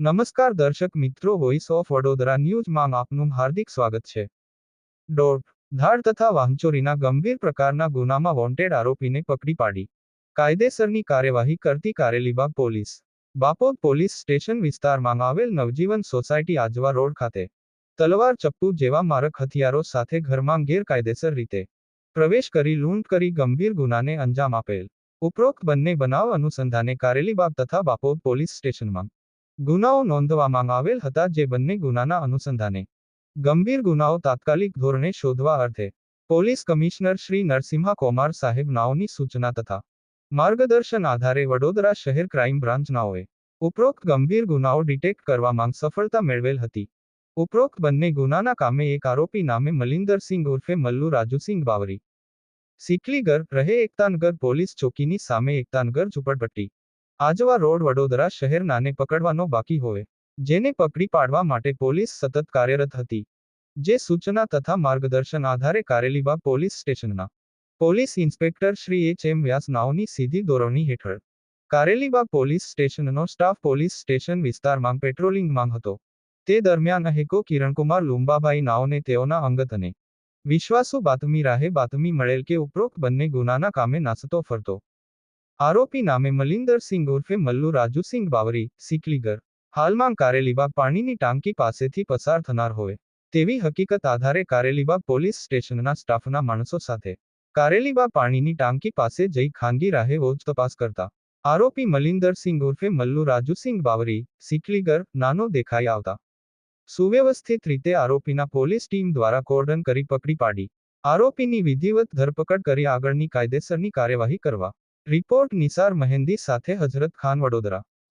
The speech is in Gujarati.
નમસ્કાર દર્શક મિત્રો વોઇસ ઓફ વડોદરા ન્યૂઝમાં આપનું હાર્દિક સ્વાગત છે. ડોટ ધાડ તથા વાહનચોરીના ગંભીર પ્રકારના ગુનામાં વોન્ટેડ આરોપીને પકડી પાડી. કાયદેસરની કાર્યવાહી કરતી Karelibaug police. Bapod police station વિસ્તારમાં આવેલ નવજીવન સોસાયટી આજવા રોડ ખાતે. તલવાર ચપ્પુ જેવા મારક હથિયારો સાથે ઘરમાં ગેરકાયદેસર રીતે. પ્રવેશ કરી લૂંટ કરી ગંભીર ગુનાને અંજામ આપેલ. ઉપરોક્ત બંને બનાવ અનુસંધાને કારેલીબાગ તથા બાપોદ પોલીસ સ્ટેશનમાં. ગુનાઓ નોંધવામાં આવેલ હતા જે બંને ગુનાના અનુસંધાને. ગંભીર ગુનાઓ તાત્કાલિક ધોરણે શોધવા અર્થે, પોલીસ કમિશનર શ્રી નરસિંહા કોમાર સાહેબ નાઓની સૂચના તથા, માર્ગદર્શન આધારે વડોદરા શહેર ક્રાઇમ બ્રાન્ચ નાઓએ, ઉપરોક્ત ગંભીર ગુનાઓ ડિટેક્ટ કરવામાં સફળતા મેળવેલ હતી. ઉપરોક્ત બંને ગુનાના કામે એક આરોપી નામે મલિંદરસિંહ ઉર્ફે મલ્લુ રાજુસિંહ બાવરી. સિકલીગર, રહે એકતાનગર પોલીસ ચોકીની સામે એકતાનગર ઝુંપડપટ્ટી. આજવા રોડ વડોદરા શહેરનાને પકડવાનો બાકી હોય, જેને પકડી પાડવા માટે પોલીસ સતત કાર્યરત હતી. જે સૂચના તથા માર્ગદર્શન આધારે કારેલીબાગ પોલીસ સ્ટેશનના. Police inspector Shri H M Vyas નાઓની સીધી દોરવણી હેઠળ. કારેલીબાગ પોલીસ સ્ટેશનનો સ્ટાફ પોલીસ સ્ટેશન વિસ્તારમાં પેટ્રોલિંગમાં હતો. તે દરમિયાન અહેકો કિરણકુમાર લુંબાભાઈ નાઓને તેઓના અંગત અને વિશ્વાસુ બાતમી રાહે બાતમી મળેલ કે ઉપરોક્ત બંને ગુનાના કામે નાસતો ફરતો. આરોપી નામે મલિંદર સિંઘ ઉર્ફે મલ્લુ રાજુસિંહ બાવરી, સિકલીગર. હાલમાં કારેલીબાગ પાણીની ટાંકી પાસેથી પસાર થનાર હોય, તેવી હકીકત આધારે કારેલીબાગ પોલીસ સ્ટેશનના સ્ટાફના માણસો સાથે. કારેલીબાગ પાણીની ટાંકી પાસે જઈ ખાનગી રાહે વોજ તપાસ કરતા, આરોપી મલિંદર સિંઘ ઉર્ફે મલ્લુ રાજુસિંહ બાવરી, સિકલીગર, નાનો દેખાઈ આવતા. સુવ્યવસ્થિત રીતે આરોપીના પોલીસ ટીમ દ્વારા કોર્ડન કરી પકડી પાડી. આરોપીની વિધિવત ધરપકડ કરી આગળની કાયદેસરની કાર્યવાહી કરવા રિપોર્ટ નિસાર મહેંદી સાથે હજરત ખાન વડોદરા.